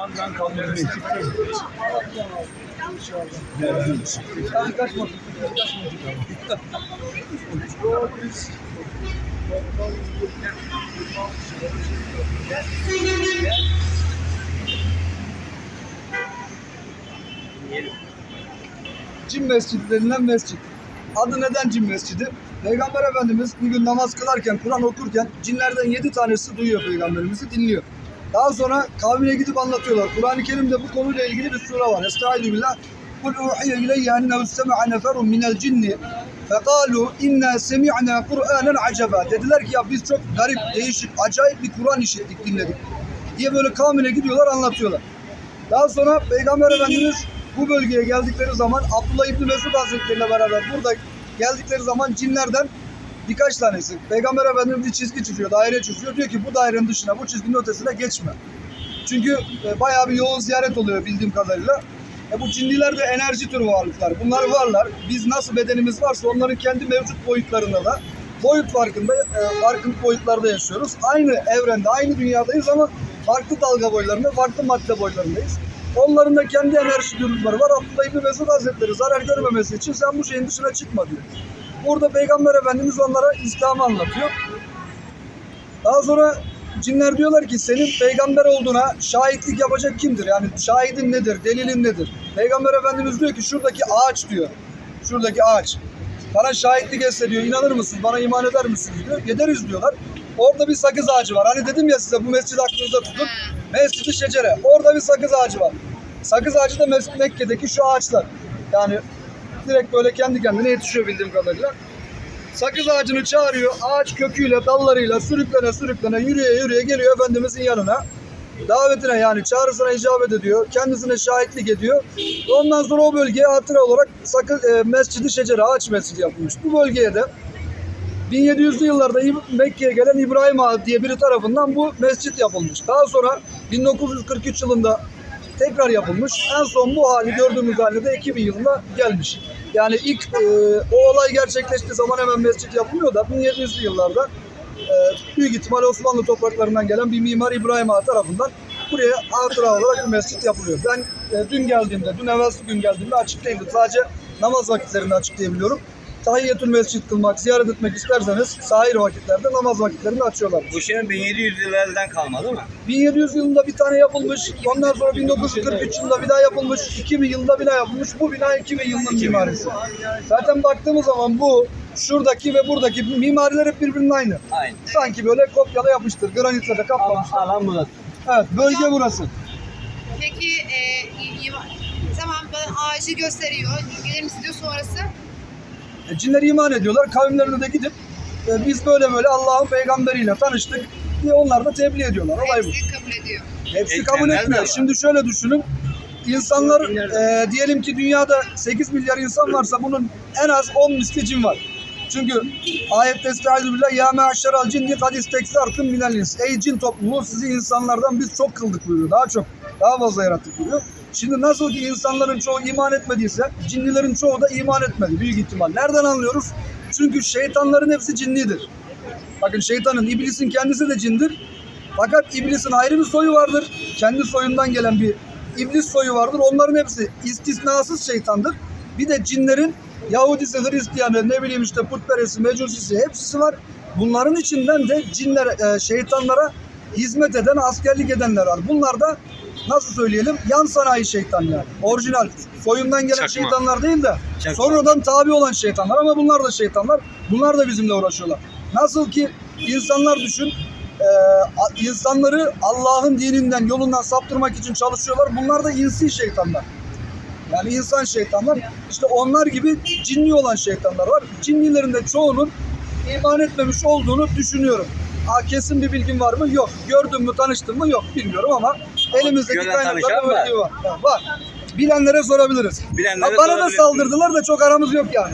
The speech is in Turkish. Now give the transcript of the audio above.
Osmanlı'dan kalma bir kaçma. Cin mescidi denilen mescit. Adı neden cin mescidi? Peygamber Efendimiz bir gün namaz kılarken, Kur'an okurken cinlerden yedi tanesi duyuyor peygamberimizi, dinliyor. Daha sonra kavmine gidip anlatıyorlar. Kur'an-ı Kerim'de bu konuyla ilgili bir sure var. Estaizu billah. Kul uhiye ileyye ennehu istema'a neferun minel cinni fekalu inna semi'na Kur'anen acaba. Dediler ki ya biz çok garip, değişik, acayip bir Kur'an işittik, dinledik. Diye böyle kavmine gidiyorlar, anlatıyorlar. Daha sonra Peygamber Efendimiz bu bölgeye geldikleri zaman Abdullah İbni Mesud Hazretleriyle beraber burada geldikleri zaman cinlerden birkaç tanesi. Peygamber Efendimiz bir çizgi çiziyor, daire çiziyor. Diyor ki bu dairenin dışına, bu çizginin ötesine geçme. Çünkü e, bayağı bir yoğun ziyaret oluyor bildiğim kadarıyla. E, bu cinliler de enerji türü varlıklar. Bunlar varlar. Biz nasıl bedenimiz varsa onların kendi mevcut boyutlarında da boyut farkında, e, farklı boyutlarda yaşıyoruz. Aynı evrende, aynı dünyadayız ama farklı dalga boylarında, farklı madde boylarındayız. Onların da kendi enerji türleri var. Abdullah İbni Mesud Hazretleri zarar görmemesi için sen bu şeyin dışına çıkma diyor. Burada Peygamber Efendimiz onlara İslam'ı anlatıyor. Daha sonra cinler diyorlar ki senin peygamber olduğuna şahitlik yapacak kimdir? Yani şahidin nedir? Delilin nedir? Peygamber Efendimiz diyor ki şuradaki ağaç diyor. Şuradaki ağaç. Bana şahitlik etse diyor. İnanır mısınız? Bana iman eder misiniz diyor. Ederiz diyorlar. Orada bir sakız ağacı var. Hani dedim ya size bu mescidi aklınızda tutun. Mescid-i Şecere. Orada bir sakız ağacı var. Sakız ağacı da Mekke'deki şu ağaçlar. Yani direkt böyle kendi kendine yetişiyor bildiğim kadarıyla. Sakız ağacını çağırıyor. Ağaç köküyle, dallarıyla sürüklene sürüklene yürüye yürüye geliyor Efendimizin yanına. Davetine yani çağrısına icabet ediyor. Kendisine şahitlik ediyor. Ondan sonra o bölgeye hatıra olarak sakız, e, Mescid-i Şecere, ağaç mescidi yapılmış. Bu bölgeye de 1700'lü yıllarda Mekke'ye gelen İbrahim Ağa diye biri tarafından bu mescit yapılmış. Daha sonra 1943 yılında tekrar yapılmış. En son bu hali gördüğümüz halde de 2000 yılında gelmiş. Yani ilk e, o olay gerçekleştiği zaman hemen mescit yapılmıyor da 1700'lü yıllarda e, büyük ihtimal Osmanlı topraklarından gelen bir mimar İbrahim Ağa tarafından buraya hatıra olarak bir mescit yapılıyor. Ben e, dün geldiğimde, dün evvelsi gün geldiğimde açık değildi. Sadece namaz vakitlerinde açıklayabiliyorum. Tahiyyetül mescit kılmak, ziyaret etmek isterseniz sahir vakitlerde namaz vakitlerinde açıyorlar. Bu şey 1700 yıllardan kalma değil mi? 1700 yılında bir tane yapılmış, ondan sonra 1943 yılında bir daha yapılmış, 2000 yılında bir daha yapılmış. Bu bina 2000 yılının mimarisi. Zaten baktığımız zaman bu, şuradaki ve buradaki mimariler hep birbirinin aynı. Aynen. Sanki böyle kopyala yapıştır, granitle de Ama kaplamışlar. alan burası. Evet, bölge burası. Peki e, tamam bana ağacı gösteriyor. Gelir misin diyor sonrası. E, Cinler iman ediyorlar, kavimlerine de gidip e, biz böyle böyle Allah'ın peygamberiyle tanıştık diye onlar da tebliğ ediyorlar. Olay bu. Hepsi kabul ediyor. Hepsi Eklemler kabul de etmiyor. var. Şimdi şöyle düşünün. İnsanlar e, diyelim ki dünyada 8 milyar insan varsa bunun en az 10 misli cin var. Çünkü ayette estaizu ya me'aşşeral cinni kad isteksartım minel ins. Ey cin topluluğu sizi insanlardan biz çok kıldık buyuruyor. Daha çok, daha fazla yarattık buyuruyor. Şimdi nasıl ki insanların çoğu iman etmediyse cinlilerin çoğu da iman etmedi büyük ihtimal. Nereden anlıyoruz? Çünkü şeytanların hepsi cinlidir. Bakın şeytanın, iblisin kendisi de cindir. Fakat iblisin ayrı bir soyu vardır. Kendi soyundan gelen bir iblis soyu vardır. Onların hepsi istisnasız şeytandır. Bir de cinlerin Yahudisi, Hristiyanı, ne bileyim işte putperesti, mecusisi hepsi var. Bunların içinden de cinler, e, şeytanlara hizmet eden, askerlik edenler var. Bunlar da nasıl söyleyelim yan sanayi şeytan yani. Orijinal soyundan gelen Çakma. şeytanlar değil de Çakma. sonradan tabi olan şeytanlar ama bunlar da şeytanlar. Bunlar da bizimle uğraşıyorlar. Nasıl ki insanlar düşün e, insanları Allah'ın dininden, yolundan saptırmak için çalışıyorlar. Bunlar da insi şeytanlar. Yani insan şeytanlar. İşte onlar gibi cinli olan şeytanlar var. Cinlilerin de çoğunun iman etmemiş olduğunu düşünüyorum. Ha, kesin bir bilgim var mı? Yok. Gördüm mü, tanıştım mı? Yok. Bilmiyorum ama elimizdeki gören kaynaklarda tanışan var. bilgi var. Ha, var. Bilenlere sorabiliriz. Bilenlere Ha, bana da sorabilirsiniz. saldırdılar da çok aramız yok yani.